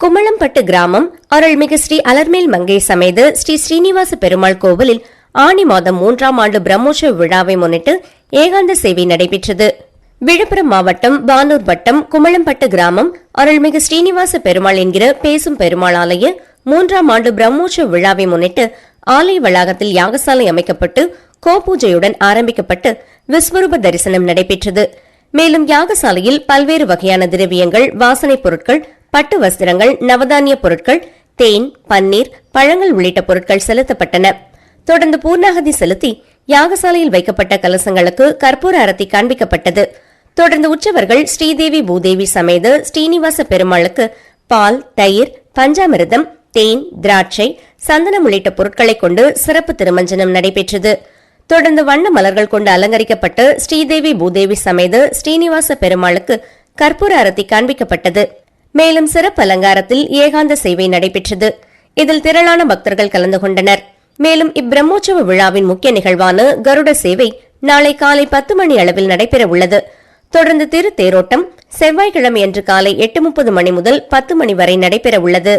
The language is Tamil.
குமளம்பட்டு கிராமம் அருள்மிகு ஸ்ரீ அலர்மேல் மங்கை சமைது ஸ்ரீ ஸ்ரீனிவாச பெருமாள் கோவிலில் ஆணி மாதம் மூன்றாம் ஆண்டு பிரம்மோற்சவ விழாவை முன்னிட்டு ஏகாந்த சேவை நடைபெற்றது. விழுப்புரம் மாவட்டம் பானூர் வட்டம் குமளம்பட்டு கிராமம் அருள்மிகு ஸ்ரீனிவாச பெருமாள் என்கிற பேசும் பெருமாள் ஆலய மூன்றாம் ஆண்டு பிரம்மோற்சவ விழாவை முன்னிட்டு ஆலய வளாகத்தில் யாகசாலை அமைக்கப்பட்டு கோபூஜையுடன் ஆரம்பிக்கப்பட்டு விஸ்வரூப தரிசனம் நடைபெற்றது. மேலும் யாகசாலையில் பல்வேறு வகையான திரவியங்கள் வாசனைப் பொருட்கள் பட்டு வஸ்திரங்கள் நவதானிய பொருட்கள் தேன் பன்னீர் பழங்கள் உள்ளிட்ட பொருட்கள் செலுத்தப்பட்டன. தொடர்ந்து பூர்ணாகதி செலுத்தி யாகசாலையில் வைக்கப்பட்ட கலசங்களுக்கு கற்பூர அரத்தி காண்பிக்கப்பட்டது. தொடர்ந்து உற்சவர்கள் ஸ்ரீதேவி பூதேவி சமேத ஸ்ரீனிவாச பெருமாளுக்கு பால் தயிர் பஞ்சாமிரதம் தேன் திராட்சை சந்தனம் உள்ளிட்ட பொருட்களைக் கொண்டு சிறப்பு திருமஞ்சனம் நடைபெற்றது. தொடர்ந்து வண்ண மலர்கள் கொண்டு அலங்கரிக்கப்பட்டு ஸ்ரீதேவி பூதேவி சமேத ஸ்ரீனிவாச பெருமாளுக்கு கற்பூர அரத்தி காண்பிக்கப்பட்டது. மேலும் சிறப்பு அலங்காரத்தில் ஏகாந்த சேவை நடைபெற்றது. இதில் திரளான பக்தர்கள் கலந்து கொண்டனர். மேலும் இப்பிரம்மோற்சவ விழாவின் முக்கிய நிகழ்வான கருட சேவை நாளை காலை பத்து மணி அளவில் நடைபெற உள்ளது. தொடர்ந்து திரு தேரோட்டம் செவ்வாய்க்கிழமை அன்று காலை எட்டு முப்பது மணி முதல் பத்து மணி வரை நடைபெற உள்ளது.